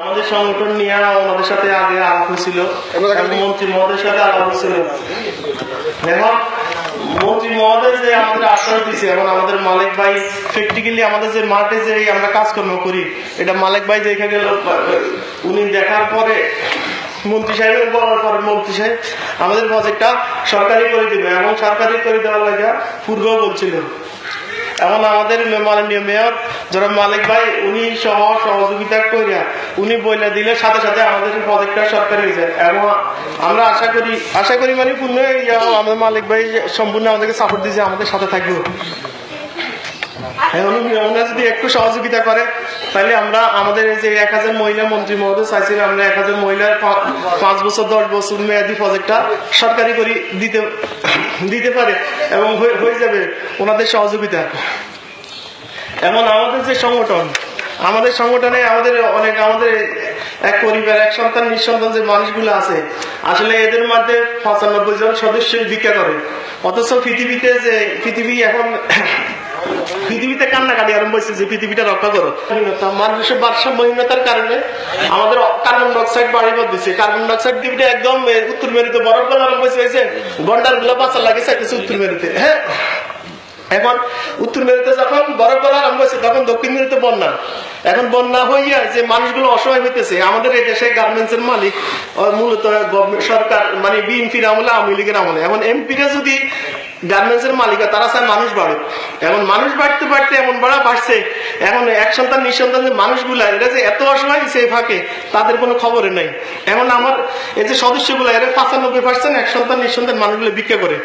আমাদের সংগঠন নিয়ে আমাদের সাথে আগে আলাপ হয়েছিল। মন্ত্রী মহোদয়ের সাথে আলাপ হয়েছিল। এখন মন্ত্রী মহোদয় যে আমাদের আশ্বাস দিচ্ছে এখন আমাদের মালিক ভাই প্র্যাকটিক্যালি আমাদের যে মাঠে যে আমরা কাজকর্ম করি এটা মালিক ভাই দেখে গেল উনি দেখার পরে মন্ত্রী সাহেবের বলার পরে মন্ত্রী সাহেব আমাদের প্রজেক্টটা সরকারি করে দিবে। এবং সরকারি করে দেওয়ার লাগে পূর্ব বলছিল এখন আমাদের মাননীয় মেয়র যারা মালিক ভাই উনি সহ সহযোগিতা করিয়া উনি বইলা দিলে সাথে সাথে আমাদের পদক্ষেপ সরকার হয়ে যায় এবং আমরা আশা করি আশা করি মানে পূর্ণ ইয়া আমাদের মালিক ভাই সম্পূর্ণ আমাদেরকে সাপোর্ট দিয়েছে আমাদের সাথে থাকবে হ্যাঁ উনি- যদি একটু সহযোগিতা করে তাহলে আমরা আমাদের এই যে এক হাজার মহিলা মন্ত্রী মহোদয় চাইছিলাম আমরা এক হাজার মহিলার পাঁচ বছর, দশ বছর মেয়াদি প্রজেক্টটা সরকারি করে দিতে দিতে পারে এবং হয়ে যাবে ওনাদের সহযোগিতা। এমন আমাদের যে সংগঠন, আমাদের সংগঠনে আমাদের অনেক, আমাদের এক পরিবার, এক সন্তান, নিঃসন্তান যে মানুষগুলো আছে, আসলে এদের মধ্যে পঁচানব্বই জন সদস্য ভিক্ষা করে। অথচ পৃথিবীতে যে, পৃথিবী এখন পৃথিবীতে কান্নাকাটি আরম্ভ হয়েছে যে পৃথিবীটা রক্ষা করো। মানুষের ভারসাম্যহীনতার কারণে আমাদের কার্বন ডাইঅক্সাইড বাড়ি দিচ্ছে কার্বন ডাইঅক্সাইড দ্বীপটা একদম উত্তর মেরুতে বরফ গলা আরম্ভ হয়েছে গন্ডারগুলো বাঁচা লাগে চাইতেছে উত্তর মেরুতে। হ্যাঁ? এখন উত্তর মেরুতে যখন বরফ গলা আরম্ভ হয়েছে, তখন দক্ষিণ মেরুতে বন্যা। এখন বন্যা হইয়া যে মানুষগুলো অসহায় হইতেছে, আমাদের এই দেশে গার্মেন্টস এর মালিক মূলত সরকার মানে বিএনপির আমলে, আওয়ামী লীগের আমলে। এখন এমপিরা যদি গার্মেন্টস এর মালিকা তারা চায় মানুষ বাড়ুক। এখন মানুষ বাড়তে বাড়তে এমন বাড়া বাড়ছে, এখন এক সন্তান, নিঃসন্তান যে মানুষগুলা, এরা যে এত অসহায় সে ফাঁকে, তাদের কোনো খবরে নাই। এখন আমার এই যে সদস্যগুলো, এরা পাঁচানব্বই পার্সেন্ট এক সন্তান, নিঃসন্তান মানুষগুলো ভিক্ষা করে।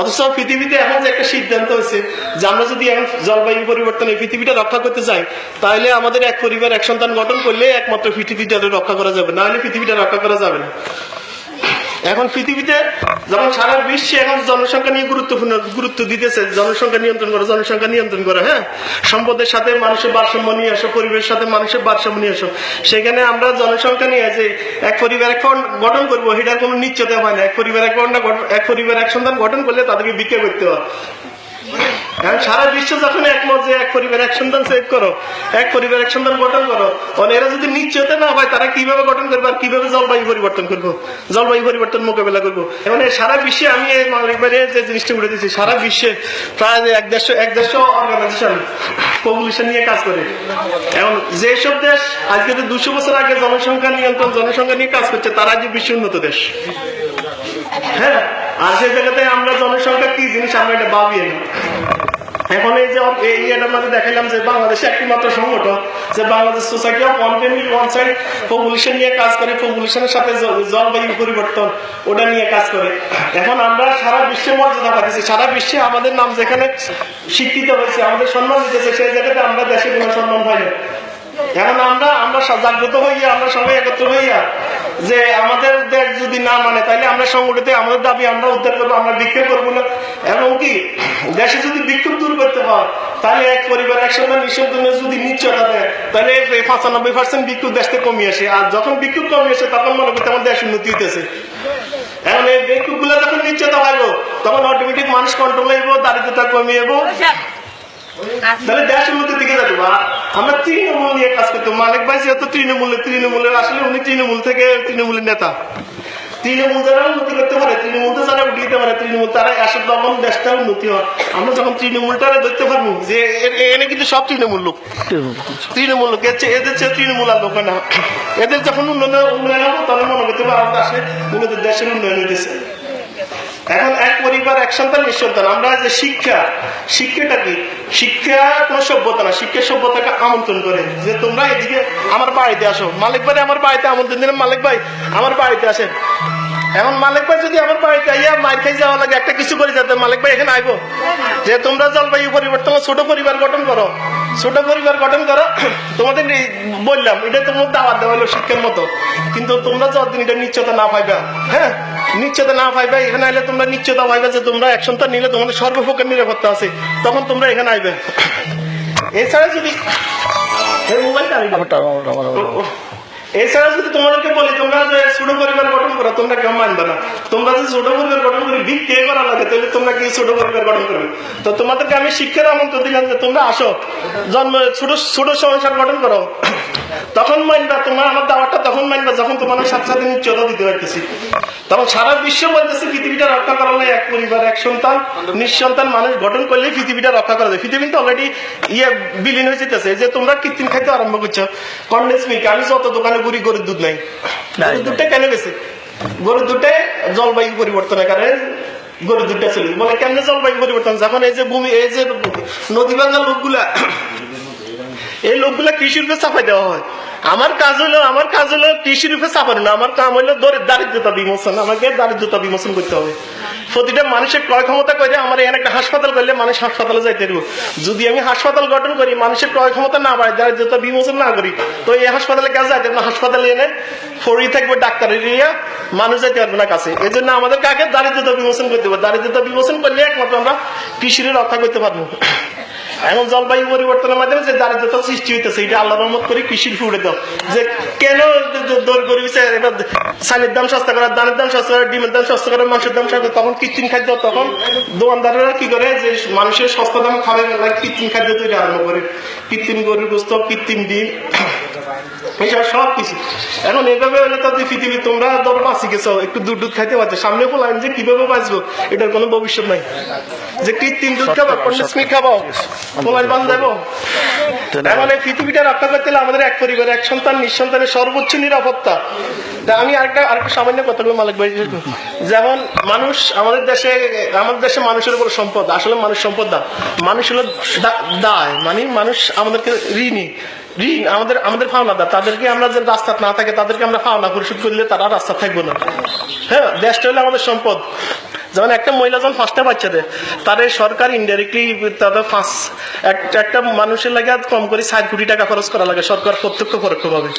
অথচ পৃথিবীতে এখন যে একটা সিদ্ধান্ত হয়েছে যে আমরা যদি এখন জলবায়ু পরিবর্তন এই পৃথিবীটা রক্ষা করতে চাই তাহলে আমাদের এক পরিবার, এক সন্তান গঠন করলে একমাত্র পৃথিবীটা রক্ষা করা যাবে না হলে পৃথিবীটা রক্ষা করা যাবে না। এখন পৃথিবীতে যখন সারা বিশ্বে এখন জনসংখ্যা নিয়ে গুরুত্বপূর্ণ, গুরুত্ব দিতেছে, জনসংখ্যা নিয়ন্ত্রণ করা, জনসংখ্যা নিয়ন্ত্রণ করা হ্যাঁ? সম্পদের সাথে মানুষের ভারসাম্য নিয়ে আসো পরিবেশের সাথে মানুষের ভারসাম্য নিয়ে আসো সেখানে আমরা জনসংখ্যা নিয়ে যে এক পরিবার এক গঠন করব, সেটার কোনো নিশ্চয়তা হয় না। এক পরিবার এক এক পরিবার এক সন্তান গঠন করলে তাদেরকে বিক্রি করতে হয়। সারা বিশ্ব যখন একমত যে এক পরিবার এক সন্তান সেভ করো, এক পরিবার এক সন্তান গঠন করো মানে এরা যদি নিশ্চয়তা না হয় তারা কীভাবে গঠন করবে আর কীভাবে জলবায়ু পরিবর্তন করব? জলবায়ু পরিবর্তন মোকাবেলা করব? এখন এই সারা বিশ্বে আমি একবারে যে জিনিসটা উঠে দিচ্ছি সারা বিশ্বে প্রায় এক দেড়শো এক দেড়শো অর্গানাইজেশন পপুলেশন নিয়ে কাজ করে। এখন যেসব দেশ আজকে তো দুশো বছর আগে জনসংখ্যা নিয়ন্ত্রণ, জনসংখ্যা নিয়ে কাজ করছে, তারা যে বিশ্ব উন্নত দেশ। হ্যাঁ? আর সেই জায়গাতে আমরা জনসংখ্যা কি জিনিস আমরা এটা ভাবি না এখন এই যে এই ইয়েটার মধ্যে দেখাইলাম যে বাংলাদেশে একটিমাত্র সংগঠন, যে Bangladesh society of one side population নিয়ে কাজ করে পপুলেশনের সাথে জলবায়ু পরিবর্তন, ওটা নিয়ে কাজ করে। এখন আমরা সারা বিশ্বে মর্যাদা পাচ্ছি সারা বিশ্বে আমাদের নাম যেখানে স্বীকৃত হয়েছে, আমাদের সম্মান দিতেছে, সেই জায়গাতে আমরা দেশে কোনো সম্মান পাই না। এখন আমরা আমরা জাগ্রত হইয়া, আমরা সবাই একত্র হইয়া যে আমাদের দেশ যদি না মানে তাহলে আমরা সংগঠিত, আমাদের দাবি আমরা উদ্ধার করব, আমরা বিক্ষোভ করব না। এবং কি, দেশে যদি বিক্ষোভ দূর করতে হয় তাহলে এক পরিবার একসঙ্গে নিঃসন্তানে যদি নিশ্চয়তা দেয় তাহলে পঁচানব্বই পার্সেন্ট বিক্ষোভ দেশ থেকে কমিয়ে আসে। আর যখন বিক্ষোভ কমিয়ে আসে, তখন মনে করতে আমার দেশ উন্নতি হইতেছে। এখন এই বিক্ষোভগুলো যখন নিশ্চয়তা পাইব, তখন অটোমেটিক মানুষ কন্ট্রোল হইব, দারিদ্রতা কমিয়ে তাহলে দেশ উন্নতির দিকে যাব আর আমরা তৃণমূল নিয়ে কাজ করতাম মালিক ভাই যেহেতু তৃণমূলের তৃণমূলের আসলে উনি তৃণমূল থেকে তৃণমূলের নেতা। তৃণমূল যারা উন্নতি করতে পারে, তৃণমূল তো যারা উঠিয়ে দিতে পারে, তৃণমূল তারা আসলে তখন দেশটা উন্নতি হয়। আমরা যখন তৃণমূলটারে ধরতে পারব, যে এনে কিন্তু সব তৃণমূল লোক। তৃণমূল লোক এদের চেয়ে তৃণমূল আর লোক না। এদের যখন উন্নয়ন উন্নয়ন হবে, তখন মনে করতে পারব আসলে উন্নতির দেশের উন্নয়ন হইতেছে। এখন এক পরিবার, এক সন্তান নিঃসন্তান আমরা যে শিক্ষা, শিক্ষাটা কি? শিক্ষা কোনো সভ্যতা না। শিক্ষা সভ্যতাকে আমন্ত্রণ করে। যে তোমরা এদিকে আমার বাড়িতে আসো। মালিক ভাই, আমার বাড়িতে আমন্ত্রণ দিলাম। মালিক ভাই, আমার বাড়িতে আসেন। এখন মালিক ভাই যদি আমার বাড়িতে আইয়া মার খাই যাওয়া লাগে একটা কিছু করে যাতে মালিক ভাই এখানে আইবো। যে তোমরা জলবায়ু পরিবর্তন ছোট পরিবার গঠন করো ছোট পরিবার গঠন করো তোমাদের বললাম এটা তোমার দাওয়াত দেওয়া হলো শিক্ষার মতো। কিন্তু তোমরা যতদিন এটা নিশ্চয়তা না পাইবা হ্যাঁ? নিশ্চয়তা না পাইবা এখানে আইলে তোমরা নিশ্চয়তা পাইবা যে তোমরা এক সন্তান নিলে তোমাদের সর্বপ্রকার নিরাপত্তা আছে তখন তোমরা এখানে আইবে। এছাড়া যদি মোবাইলটা। এছাড়া যদি তোমাদেরকে বলি, তোমরা যে ছোট পরিবার গঠন করো, তোমরা কেউ মানবে না। তোমরা যে ছোট পরিবার গঠন করে কে করা লাগে, তাহলে তোমরা কি ছোট পরিবার গঠন করবে? তো তোমাদেরকে আমি শিক্ষার আমন্ত্রণ দিলাম যে তোমরা আসো। জন্ম ছোট ছোট সংসার গঠন করো। তখন মানবা তোমরা আমার দাওয়াতটা তখন মানবা যখন তোমার সাথে সাথে নিশ্চয়তা দিতে পারতেছি। তখন সারা বিশ্ব বলতেছে পৃথিবীটা রক্ষা করা এক পরিবার এক সন্তান নিঃসন্তান মানুষ গঠন করলে পৃথিবীটা রক্ষা করা যায়। পৃথিবী তো অলরেডি ইয়ে বিলীন হয়ে যেতেছে। যে তোমরা কৃত্রিম খাইতে আরম্ভ করছ কন্ডেন্স মিল্ক আমি যত দোকানে ঘুরি গরুর দুধ নাই। গরুর দুধটা কেন গেছে? গরুর দুধে জলবায়ু পরিবর্তনের কারণে গরুর দুধটা চলে বলে কেন জলবায়ু পরিবর্তন? যখন এই যে ভূমি এই যে নদী ভাঙ্গা লোকগুলা এই লোকগুলো কৃষির উপরে চাপাই দেওয়া হয়। আমার কাজ হলো, আমার কাজ হলো কৃষির উপরে চাপানো, না, আমার কাম হলো দরি- দারিদ্রতা বিমোচন। আমাকে দারিদ্রতা বিমোচন করতে হবে। প্রতিটা মানুষের ক্রয় ক্ষমতা করে আমার এখানে একটা হাসপাতাল করলে মানুষ হাসপাতালে যাইতে পারব যদি আমি হাসপাতাল গঠন করি, মানুষের ক্রয় ক্ষমতা না বাড়ে দারিদ্রতা বিমোচন না করি, তো এই হাসপাতালে কাজ যাইতে না? হাসপাতালে এনে ফরি থাকবে, ডাক্তার এরিয়া মানুষ যাইতে পারবে না কাছে। এই জন্য আমাদের কাকে দারিদ্রতা বিমোচন করতে হবে? দারিদ্রতা বিমোচন করলে একমাত্র আমরা কৃষির রক্ষা করতে পারব। এখন জলবায়ু পরিবর্তনের মাধ্যমে যে দারিদ্রতা সৃষ্টি হইতেছে, এটা আল্লাহ রহমত করে কৃষির ফুড়ে দাও। যে কেন দৌড় করি এবার সালের দাম সস্তা করা দানের দাম সস্তা করা ডিমের দাম সস্তা করা মাংসের দাম সস্তা তখন কৃত্রিম খাদ্য, তখন দোকানদারেরা কি করে যে মানুষের সস্তা দাম খাবে কৃত্রিম খাদ্য তৈরি আরম্ভ করে। কৃত্রিম গরুর গোস্ত, কৃত্রিম ডিম এইসব সব কিছু। এখন এভাবে হলে তো পৃথিবী তোমরা ধরো বাঁচি গেছো একটু দুধ দুধ খাইতে পারছ সামনে বললাম যে কীভাবে বাঁচবো এটার কোনো ভবিষ্যৎ নাই। যে কৃত্রিম দুধ খাব কন্ডেন্স খাব পোলার বান দেবো এখন এই পৃথিবীটা রক্ষা করতে হলে আমাদের এক পরিবার এক সন্তান নিঃসন্তানের সর্বোচ্চ নিরাপত্তা। তা আমি আরেকটা আরেকটা সামান্য কথাগুলো মালিক ভাই যেমন মানুষ আমাদের দেশে আমাদের দেশে মানুষের উপর সম্পদ আসলে মানুষ সম্পদ দা মানুষ হলো দায় মানে মানুষ আমাদেরকে ঋণী। ঋণ আমাদের আমাদের ফাওনা দা তাদেরকে আমরা যে রাস্তা না থাকে, তাদেরকে আমরা ফাওনা পরিশোধ করলে তারা রাস্তা থাকব না। হ্যাঁ দেশটা হলো আমাদের সম্পদ। যেমন একটা মহিলা যখন ফার্স্টে বাচ্চা দেয়, তার সরকার ইনডাইরেক্টলি তাদের ফাঁস একটা মানুষের লাগে কম করে ষাট কোটি টাকা খরচ করা লাগে, সরকার প্রত্যক্ষ পরোক্ষ ভাবে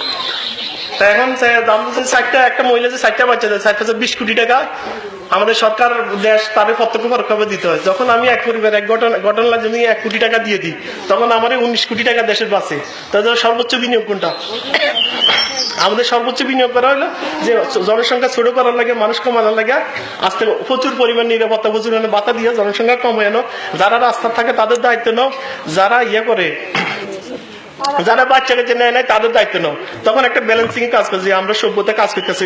এখন দাম ষাটটা, একটা মহিলা যে ষাটটা বাচ্চা দেয় ষাট হাজার বিশ কোটি টাকা, আমাদের সরকার দেশ তাদের প্রত্যক্ষ পরোক্ষভাবে দিতে হয়। যখন আমি এক পরিবার, এক ঘটনা, ঘটনার জন্য এক কোটি টাকা দিয়ে দিই, তখন আমার উনিশ কোটি টাকা দেশের বাঁচে। তাদের সর্বোচ্চ বিনিয়োগ কোনটা? আমাদের সর্বোচ্চ বিনিয়োগ করা হলো যে জনসংখ্যা ছোট করার লাগে, মানুষ কমানোর লাগে, আস্তে প্রচুর পরিমাণ নিরাপত্তা প্রচুর বাতা দিয়ে জনসংখ্যা কমানো যারা রাস্তা থাকে তাদের দায়িত্ব নাও, যারা ইয়ে করে যারা বাচ্চা কাছে নেয় নেয় তাদের দায়িত্ব নাও। তখন একটা ব্যালেন্সিং কাজ করছে আমরা সভ্যতা কাজ করতেছি।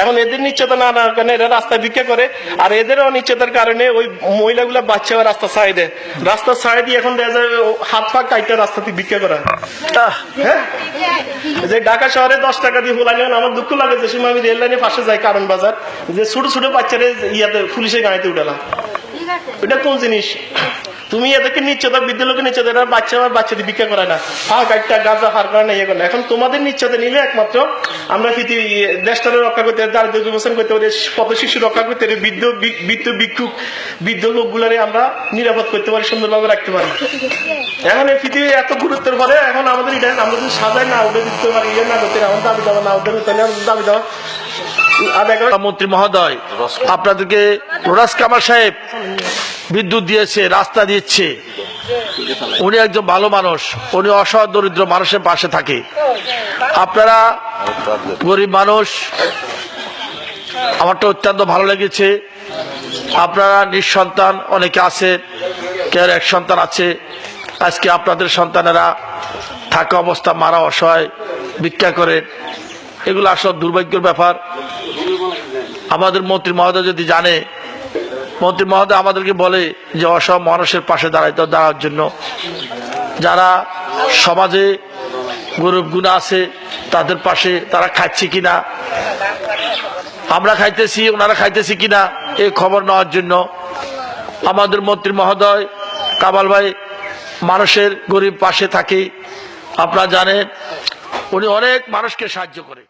এখন এদের নিশ্চয়তা না আনার কারণে এরা রাস্তা ভিক্ষা করে আর এদের অনিশ্চয়তার কারণে ওই মহিলাগুলা বাচ্চা রাস্তা ছাড়ে দেয় রাস্তা ছাড়ে দিয়ে এখন দেখা যায় হাত পা কাইটা রাস্তাতে ভিক্ষা করা। হয়। হ্যাঁ? যে ঢাকা শহরে দশ টাকা দিয়ে ফুল আনলেন আমার দুঃখ লাগে যে সময় আমি রেল লাইনে পাশে যাই কারণ বাজার। যে ছোট ছোট বাচ্চারে ইয়াতে পুলিশের গাড়িতে উঠালাম। এটা কোন জিনিস? তুমি এদেরকে নিশ্চয়তা বিদ্যালয়কে নিশ্চয়তা এটা বাচ্চা আমার বাচ্চাদের ভিক্ষা করে না। হা গাড়িটা গাঁজা হার করে না ইয়ে করে না এখন তোমাদের নিশ্চয়তা নিলে একমাত্র আমরা পৃথিবী দেশটাকে রক্ষা করতে দারিদ্র বিমোচন করতে পারি পথ শিশু রক্ষা করতে পারি বৃদ্ধ বৃদ্ধ ভিক্ষুক বৃদ্ধ লোকগুলারে আমরা নিরাপদ করতে পারি সুন্দরভাবে রাখতে পারি। এখন এই পৃথিবী এত গুরুত্বের পরে এখন আমাদের এটা আমরা যদি সাজাই না উঠে দিতে পারি ইয়ে না করতে আমার দাবি দেওয়া না উঠে আমাদের দাবি দেওয়া মন্ত্রী মহোদয় আপনাদেরকে রোরাস কামাল সাহেব বিদ্যুৎ দিয়েছে, রাস্তা দিচ্ছে। উনি একজন ভালো মানুষ, উনি অসহায় দরিদ্র মানুষের পাশে থাকে। আপনারা গরিব মানুষ, আমারটা অত্যন্ত ভালো লেগেছে। আপনারা নিঃসন্তান, অনেকে আছে, কেউ এক সন্তান আছে। আজকে আপনাদের সন্তানেরা থাকা অবস্থা, মারা অসহায়, ভিক্ষা করে। এগুলো আসলে দুর্ভাগ্যের ব্যাপার। আমাদের মন্ত্রী মহোদয় যদি জানে মন্ত্রী মহোদয় আমাদেরকে বলে যে অসম মানুষের পাশে দাঁড়াইতে দাঁড়ার জন্য। যারা সমাজে গরিব গুণা আছে, তাদের পাশে তারা খাচ্ছে কিনা? আমরা খাইতেছি, ওনারা খাইতেছি কিনা? এই খবর নেওয়ার জন্য আমাদের মন্ত্রী মহোদয় কামাল ভাই মানুষের গরিব পাশে থাকে। আপনারা জানেন, উনি অনেক মানুষকে সাহায্য করে।